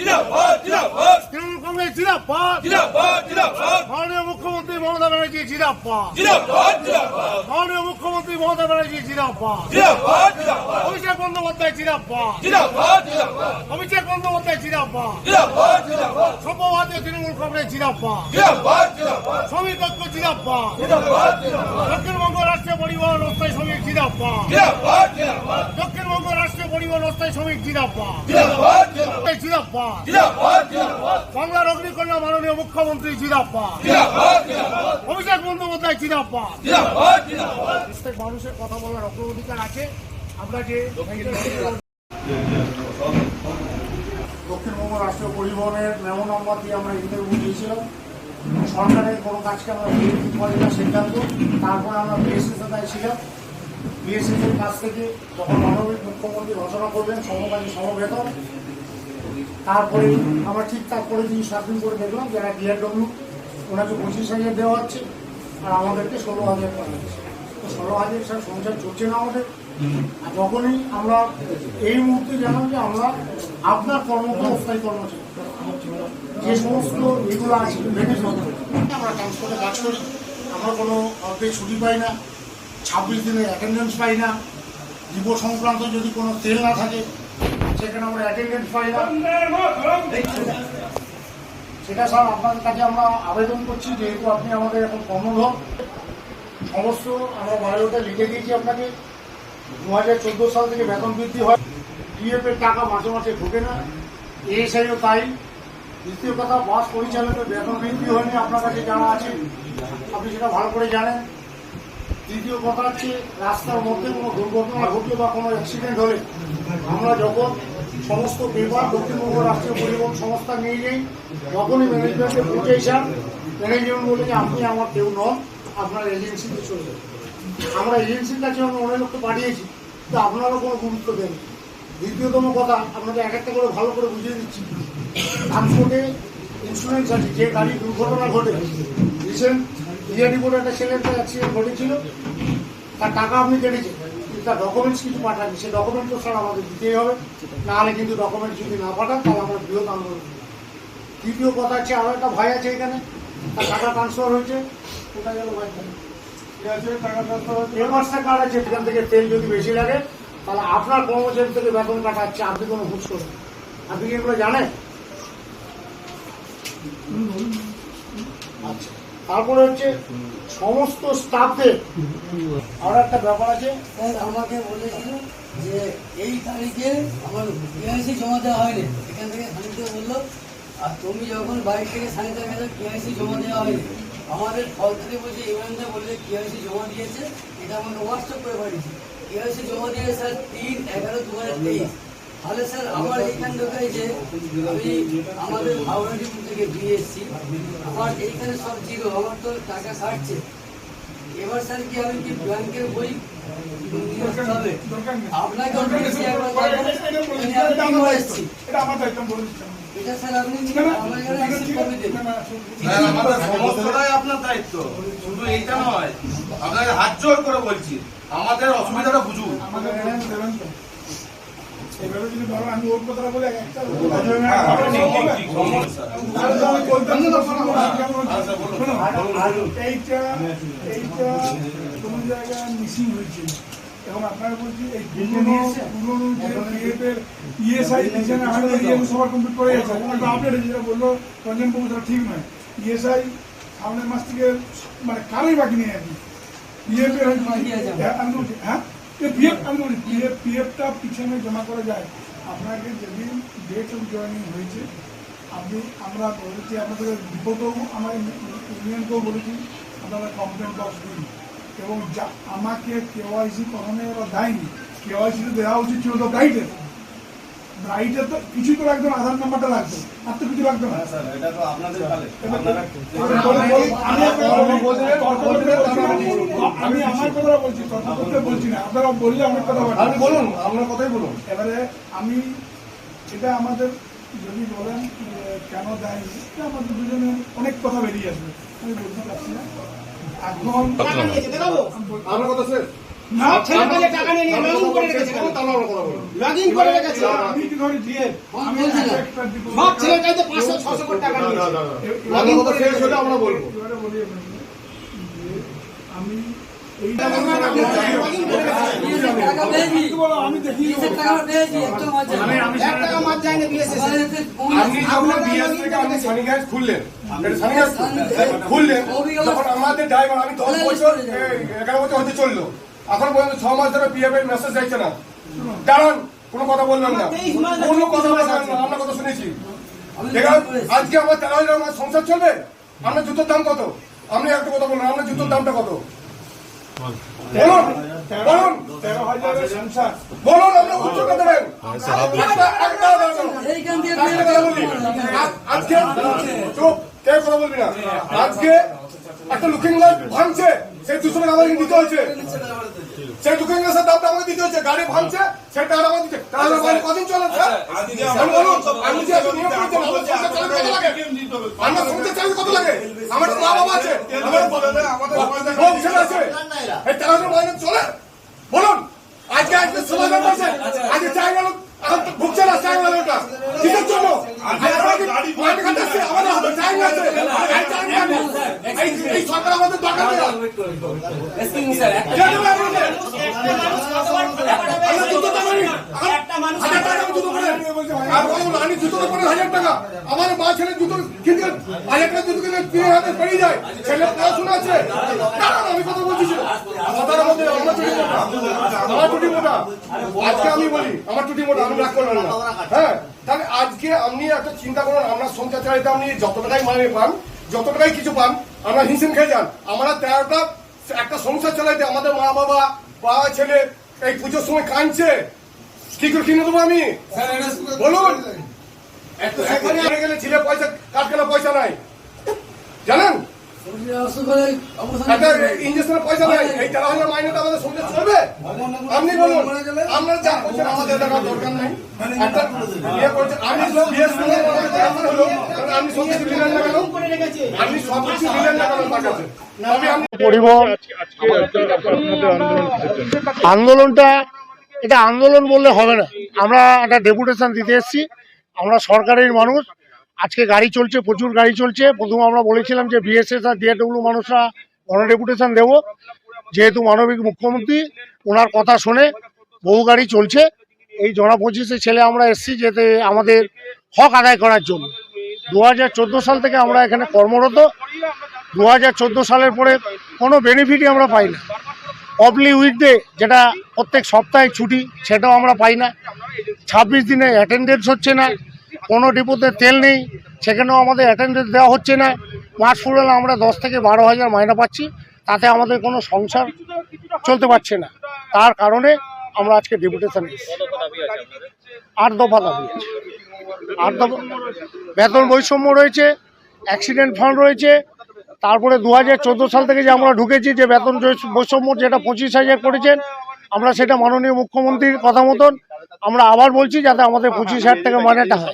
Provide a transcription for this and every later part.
ঠিক আছে, তৃণমূল কংগ্রেস মাননীয় মুখ্যমন্ত্রী মমতা ব্যানার্জি জিরাপাত মাননীয় মুখ্যমন্ত্রী মমতা ব্যানার্জি জিরাপাত অভিষেক বন্দ্যোপাধ্যায় অভিষেক তৃণমূল কংগ্রেস জিরাপাত শ্রমিক ঐক্য জিরাপাত দক্ষিণবঙ্গ রাষ্ট্রীয় পরিবহন অস্থায়ী শ্রমিক পরিবহন অস্থায়ী শ্রমিক জিরাপাত জিরাপাত বাংলার অগ্নিকন্যা মাননীয় মুখ্যমন্ত্রী জিরাপাত অভিষেক বন্দ্যোপাধ্যায় জিরাপাত প্রত্যেক মানুষের কথা বলার অগ্রাধিকার আছে। আমরা যে দক্ষিণবঙ্গ রাষ্ট্রীয় পরিবহনের মেমো নম্বর দিয়ে আমরা ইন্টারভিউ দিয়েছিলাম সরকারের কোনো কাজকে আমরা সিদ্ধান্ত। তারপরে আমরা বিএসএস ছিলাম। বিএসএস এর কাছ থেকে যখন মানবিক মুখ্যমন্ত্রী ঘোষণা করলেন সমকালী সমবেতন তারপরে আমরা ঠিক তারপরে দিন সাত করে দেখলাম যারা ডিআরডব্লিউ ওনাকে পঁচিশ হাজার দেওয়া হচ্ছে, আর আমাদেরকে ষোলো হাজার করা হচ্ছে। তো ষোলো হাজার স্যার সংসার চলছে না আমাদের। আর যখনই আমরা এই মুহূর্তে জানাম যে আমরা আপনার কর্মকে অস্থায়ী কর্মচারী, যে সমস্ত এগুলো আছে মেনে চলতে। আমরা ট্রান্সপোর্টে কাজ করি আমরা কোনো ছুটি পাই না। ছাব্বিশ দিনের অ্যাটেন্ডেন্স পাই না। দিবস সংক্রান্ত যদি কোনো তেল না থাকে, সেখানে আমরা অ্যাটেন্ডেন্স পাই না। সেটা স্যার আপনাদের কাছে আমরা আবেদন করছি, যেহেতু আপনি আমাদের এখন কর্মধর সমস্ত আমরা বায়োটা লিখে দিয়েছি আপনাকে। দু হাজার চোদ্দ সাল থেকে বেতন বৃদ্ধি হয়। ডিএফ এর টাকা মাসে মাসে ঢোকে না। এএসআইও তাই। দ্বিতীয় কথা বাস পরিচালকের বেতন বৃদ্ধি হয়নি, আপনার কাছে জানা আছে। আপনি সেটা ভালো করে জানেন। তৃতীয় কথা হচ্ছে, রাস্তার মধ্যে কোনো দুর্ঘটনা ঘটলে বা কোনো অ্যাক্সিডেন্ট হলে আমরা যখন সমস্ত পেপার দক্ষিণবঙ্গ রাষ্ট্রীয় পরিবহন সংস্থা নিয়ে যাই যখনই ম্যানেজমেন্টে পৌঁছে যান ম্যানেজমেন্ট বলে যে, আপনি আমার কেউ নন, আপনার এজেন্সিতে চলে যাবেন আমরা এজেন্সির কাছে আমরা অনেক লোককে পাঠিয়েছি তো আপনারও কোনো গুরুত্ব দেন দ্বিতীয়তম কথা, আপনাদের এক একটা করে ভালো করে বুঝিয়ে দিচ্ছি। ট্রান্সপোর্টে ইন্স্যুরেন্স আছে, যে গাড়ি দুর্ঘটনা ঘটে রিসেন্ট ইয়া রিপোর্টে একটা ছেলের অ্যাক্সিডেন্ট ঘটেছিল। তার টাকা আপনি কেটেছেন কিন্তু তার ডকুমেন্টস কিছু পাঠাননি। সেই ডকুমেন্ট তো স্যার আমাদের দিতেই হবে। নাহলে কিন্তু ডকুমেন্ট যদি না পাঠান তাহলে আমরা বৃহৎ আন্দোলন। তৃতীয় কথা হচ্ছে আরও একটা ভাই আছে এখানে। তার টাকা ট্রান্সফার হয়েছে। কোথায় গেল ভাই? এমার্সটা কার্ড আছে? সেখান থেকে তেল যদি বেশি লাগে তাহলে আপনার কর্মচারী থেকে বেতন কাটাচ্ছে আপনি কোনো ঘুষ করেন আপনি কি এগুলো জানেন? আচ্ছা। তারপরে হচ্ছে সমস্ত স্টাফদের আর একটা ব্যাপার আছে আমাকে বলেছিল যে এই তারিখে আমার কেআইসি জমা দেওয়া হয়নি। এখান থেকে খানিকটা বলল, আর তুমি যখন বাইক থেকে সানিটার গেলে কেআইসি জমা দেওয়া হয়নি। আমাদের ফল থেকে বলছে ইমানদা বললে কেআইসি জমা দিয়েছে, এটা আমাকে হোয়াটসঅ্যাপ করে পাঠিয়েছে। কেআইসি জমা দিয়েছে, স্যার, তিন এগারো দু হাজার তেইশ। তাহলে স্যার আমার এইখান যে আমি আমাদের হাওড়া ডিপো থেকে দিয়ে এসেছি আমার এইখানে সব জিরো আমার তো টাকা কাটছে এবার স্যার কি আমি কি ব্যাংকের বই হবে? আপনাকে এসেছি এটা স্যার আপনি আমাদের সমস্তটাই আপনার দায়িত্ব। শুধু এইটা নয় আপনাকে হাত জোর করে বলছি আমাদের অসুবিধাটা বুঝুন। আমি ওর কথাটা বলে একটা এইটা এইটা কোন জায়গায় মিসিং হয়েছিল এবং আপনারা বলছি এই পুরনো পুরনো যে বিএফ ইএসআই যেখানে আমাদের ইএম সবার কমপ্লিট করে গেছে কিন্তু আপডেট যেটা বলল রঞ্জন বাবু সেটা ঠিক নয় ইএসআই সামনের মাস থেকে মানে কারোই বাকি নেই আর কি হ্যাঁ, আমি হ্যাঁ পিএফ, আমি বলছি পিএফ, পিএফটা পিছনে জমা করা যায়। আপনাকে যেদিন ডেট অফ জয়েনিং হয়েছে, আপনি, আমরা বলেছি, আপনাদের বিপদেও আমার ইউনিয়নকেও বলেছি, আপনারা কমপ্লেন বক্স দিন। এবং যা, আমাকে কেওয়াইসি কখনো ওরা দেয়নি কেওয়াইসি তো দেওয়া উচিত ছিল তো ব্রাইটের তো কিছু তো না, আধার নাম্বারটা আর তো কিছু লাগতো না। স্যার এটা তো আপনাদের তালে। আমি আমি আমার কথা বলছি তর্ক করতে বলছি না। আপনারা বললে অনেক কথা বলেন। আপনি বলুন আপনার কথাই বলুন। এবারে আমি এটা আমাদের যদি বলেন কেন দেয়নি এটা আমাদের দুজনে অনেক কথা বেরিয়ে আসবে। আমি বলতে পারছি না। এখন আপনার কথা স্যার না ছেলে পেলে টাকা নিয়ে নিয়ে লগইন করে রেখেছে। লগইন করে রেখেছে। আমি কি আমি সব কাছে কোটি টাকা লগইন করে আমরা বলব। আমি আমি দেখি খুললেন খুললেন। আমাদের ড্রাইভার আমি দশ বছর এগারো বছর হতে চলল। এখন পর্যন্ত ছ মাস ধরে পিএফ এর মেসেজ যাচ্ছে না। কারণ কোনো কথা বললাম না। কোনো কথা বললাম না আমরা কথা শুনেছি। আজকে আমার তেরো হাজার আমার সংসার চলবে? আপনার জুতোর দাম কত? আপনি একটা কথা বলুন আপনার জুতোর দামটা কত? বলুন বলুন। বলুন আপনি উচ্চতা দেবেন। চুপ। কে কথা বলবি না। আজকে একটা লুকিং গ্লাস ভাঙছে। সেই আমাকে দিতে হয়েছে। সেই দামটা আমাকে দিতে গাড়ি ভাঙছে সেই আমাকে দিতে তাহলে কদিন চলে? আমি বলুন আমি যে নিয়ম করেছেন আমার সংসার চালাতে কত লাগে? আমার সংসার চালাতে কত লাগে? আমার মা বাবা আছে। আমার বউ ছেলে আছে। এই টাকাটা বাইরে চলে। বলুন আজকে আজকে সমাধান করছে আজকে চাই গেল এখন তো ভুগছে না চাই গেল ওটা কিসের জন্য আমাদের মাটি কাটাচ্ছে আমাদের হাতে চাই আছে এই চাই গেল এই এই সরকার আমাদের দরকার নেই কে দেবে আমাদের? আমরা জুতো দাম আনি। হাজার টাকা আমি জুতো পরে। আর বলুন, আমি জুতো তো পরে হাজার টাকা। আমার মা ছেলে জুতো কিনতে হাজার টাকা জুতো কিনে তিন হাজার পেরিয়ে যায়। ছেলে পড়াশোনা আছে। আমি কথা বলছি। মধ্যে আমার টুটি মোটা। আমার টুটি মোটা। আজকে আমি বলি আমার টুটি মোটা আমি রাগ করবেন না। হ্যাঁ তাহলে আজকে আপনি একটা চিন্তা করুন আমরা সংসার চালাইতে আপনি যত টাকাই মানে পান যত টাকাই কিছু পান আমরা হিমশিম খেয়ে যান। আমরা তেরোটা একটা সংসার চালাইতে আমাদের মা বাবা বাবা ছেলে এই পুজোর সময় কাঁদছে। কি করে কিনে দেবো আমি? বলুন। এখানে গেলে ছেলে পয়সা করছে, আমি সব বিয়ে শুনে আমার হলো কারণ আপনি সব কিছু দিলেন না কেন? আপনি সব কিছু আন্দোলনটা, এটা আন্দোলন বললে হবে না। আমরা একটা ডেপুটেশন দিতে এসেছি। আমরা সরকারের মানুষ। আজকে গাড়ি চলছে, প্রচুর গাড়ি চলছে। প্রথমে আমরা বলেছিলাম যে বিএসএস আর ডিএডব্লিউ মানুষরা গণ ডেপুটেশন দেবো। যেহেতু মানবিক মুখ্যমন্ত্রী, ওনার কথা শুনে বহু গাড়ি চলছে। এই জনা পঁচিশে ছেলে আমরা এসেছি যেতে আমাদের হক আদায় করার জন্য। দু হাজার চোদ্দ সাল থেকে আমরা এখানে কর্মরত। দু হাজার চোদ্দ সালের পরে কোনো বেনিফিটই আমরা পাই না। অবলি উইকডে যেটা প্রত্যেক সপ্তাহে ছুটি, সেটাও আমরা পাই না। ছাব্বিশ দিনে অ্যাটেন্ডেন্স হচ্ছে না, কোনো ডিপোতে তেল নেই, সেখানেও আমাদের অ্যাটেন্ডেন্স দেওয়া হচ্ছে না। মাস ফুরালে আমরা দশ থেকে বারো হাজার মাইনা পাচ্ছি, তাতে আমাদের কোনো সংসার চলতে পারছে না। তার কারণে আমরা আজকে ডেপুটেশন আট দফা দাবি আছে। আট দফা বেতন বৈষম্য রয়েছে অ্যাক্সিডেন্ট ফান্ড রয়েছে তারপরে দু হাজার চোদ্দ সাল থেকে যে আমরা ঢুকেছি, যে বেতন বৈষ- বৈষম্য যেটা পঁচিশ হাজার করেছেন, আমরা সেটা মাননীয় মুখ্যমন্ত্রীর কথা মতন আমরা আবার বলছি যাতে আমাদের পঁচিশ হাজার টাকা মাইনেটা হয়।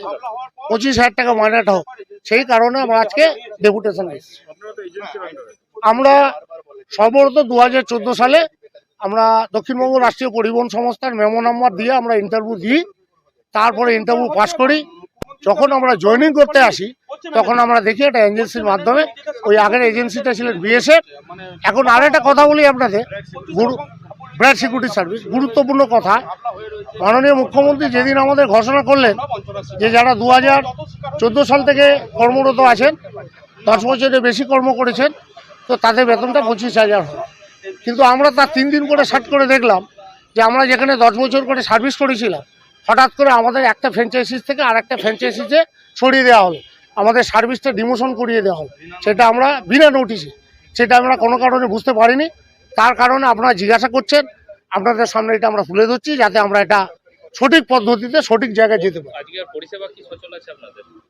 পঁচিশ হাজার টাকা মাইনেটা হোক। সেই কারণে আমরা আজকে ডেপুটেশন এসেছি। আমরা সর্বপ্রথম দু হাজার সালে আমরা দক্ষিণবঙ্গ রাষ্ট্রীয় পরিবহন সংস্থার মেমো নাম্বার দিয়ে আমরা ইন্টারভিউ দিই। তারপরে ইন্টারভিউ পাস করি। যখন আমরা জয়েনিং করতে আসি, তখন আমরা দেখি একটা এজেন্সির মাধ্যমে ওই আগের এজেন্সিটা ছিলেন বিএসএফ এখন আর একটা কথা বলি আপনাদের, গুরু ব্র্যাড সিকিউরিটি সার্ভিস গুরুত্বপূর্ণ কথা। মাননীয় মুখ্যমন্ত্রী যেদিন আমাদের ঘোষণা করলেন যে যারা দু হাজার চোদ্দ সাল থেকে কর্মরত আছেন, দশ বছরের বেশি কর্ম করেছেন, তো তাদের বেতনটা পঁচিশ হাজার কিন্তু আমরা তার তিন দিন করে সার্ট করে দেখলাম যে আমরা যেখানে দশ বছর করে সার্ভিস করেছিলাম হঠাৎ করে আমাদের একটা ফ্র্যাঞ্চাইজিস থেকে আর একটা ফ্র্যাঞ্চাইজিসে সরিয়ে দেওয়া হলো। আমাদের সার্ভিসটা ডিমোশন করিয়ে দেওয়া হলো। সেটা আমরা বিনা নোটিশে সেটা আমরা কোনো কারণে বুঝতে পারিনি। তার কারণে আপনারা জিজ্ঞাসা করছেন আপনাদের সামনে এটা আমরা তুলে ধরছি যাতে আমরা এটা সঠিক পদ্ধতিতে সঠিক জায়গায় যেতে পারি।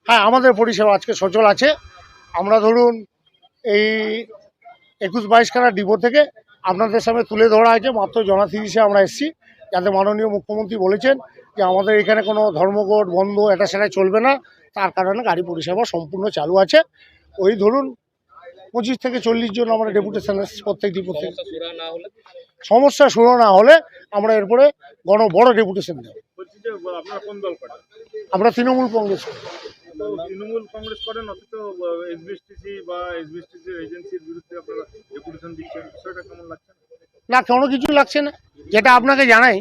হ্যাঁ আমাদের পরিষেবা আজকে সচল আছে। আমরা ধরুন এই একুশ বাইশ খানা ডিপো থেকে আপনাদের সামনে তুলে ধরা হয়েছে। মাত্র জনা তিরিশে আমরা এসেছি। যাতে মাননীয় মুখ্যমন্ত্রী বলেছেন যে আমাদের এখানে কোনো ধর্মঘট বন্ধ এটা সেটা চলবে না। তার কারণে গাড়ি পরিষেবা সম্পূর্ণ চালু আছে। ওই ধরুন পঁচিশ থেকে চল্লিশ জন আমরা ডেপুটেশন প্রত্যেক সমস্যা সুরা না হলে? সমস্যা শুরু না হলে আমরা এরপরে গণ বড় ডেপুটেশন দেব। বলছি যে আপনারা কোন দল করেন? আমরা তৃণমূল কংগ্রেস করি। তো তৃণমূল কংগ্রেস করেন অথচ এসবিএসটিসি বা এসবিএসটিসি এজেন্সির বিরুদ্ধে আপনারা রেপুটেশন দিচ্ছেন বিষয়টা কেমন লাগছে? না কোনো কিছু লাগছে না। যেটা আপনাকে জানাই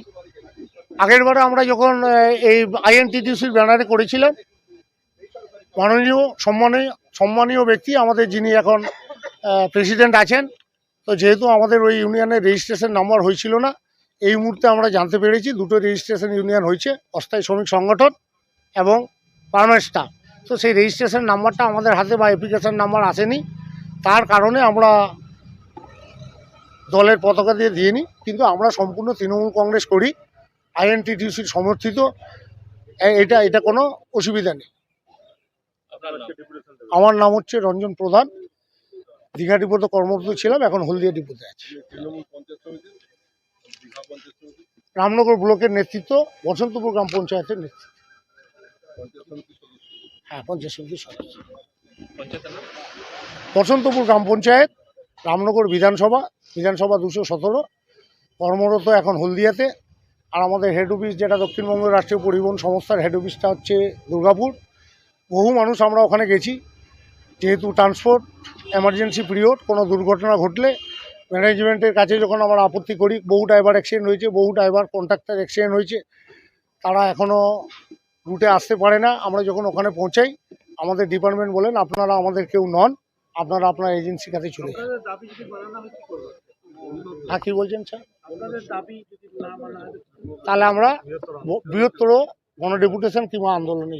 আগের বারে আমরা যখন এই আইএনটিটিসির ব্যানারে করেছিলাম, মাননীয় সম্মানীয় সম্মানীয় ব্যক্তি আমাদের যিনি এখন প্রেসিডেন্ট আছেন, তো যেহেতু আমাদের ওই ইউনিয়নের রেজিস্ট্রেশন নাম্বার হয়েছিল না, এই মুহূর্তে আমরা জানতে পেরেছি দুটো রেজিস্ট্রেশন ইউনিয়ন হয়েছে, অস্থায়ী শ্রমিক সংগঠন এবং পারমানেন্ট স্টাফ। তো সেই রেজিস্ট্রেশন নাম্বারটা আমাদের হাতে বা অ্যাপ্লিকেশন নাম্বার আসেনি, তার কারণে আমরা দলের পতাকা দিয়ে দিয়ে নিই কিন্তু আমরা সম্পূর্ণ তৃণমূল কংগ্রেস করি। আইএনটিটিউসির সমর্থিত। এটা এটা কোনো অসুবিধা নেই। আমার নাম হচ্ছে রঞ্জন প্রধান। দীঘা ডিপোতে কর্মরত ছিলাম, এখন হলদিয়া ডিপোতে আছি। রামনগর ব্লকের নেতৃত্ব, বসন্তপুর গ্রাম পঞ্চায়েতের নেতৃত্ব। হ্যাঁ পঞ্চায়েত সমিতির সদস্য। বসন্তপুর গ্রাম পঞ্চায়েত, রামনগর বিধানসভা বিধানসভা দুশো সতেরো। কর্মরত এখন হলদিয়াতে। আর আমাদের হেড অফিস যেটা দক্ষিণবঙ্গ রাষ্ট্রীয় পরিবহন সংস্থার হেড অফিসটা হচ্ছে দুর্গাপুর। বহু মানুষ আমরা ওখানে গেছি। যেহেতু ট্রান্সপোর্ট এমার্জেন্সি পিরিয়ড কোনো দুর্ঘটনা ঘটলে ম্যানেজমেন্টের কাছে যখন আমরা আপত্তি করি বহু ড্রাইভার অ্যাক্সিডেন্ট হয়েছে বহু ড্রাইভার কন্ট্রাক্টর অ্যাক্সিডেন্ট হয়েছে তারা এখনও রুটে আসতে পারে না। আমরা যখন ওখানে পৌঁছাই আমাদের ডিপার্টমেন্ট বলেন আপনারা আমাদের কেউ নন আপনারা আপনার এজেন্সির কাছে চলে যান। হ্যাঁ কী বলছেন স্যার? তাহলে আমরা বৃহত্তর গণডেপুটেশন কিংবা আন্দোলনে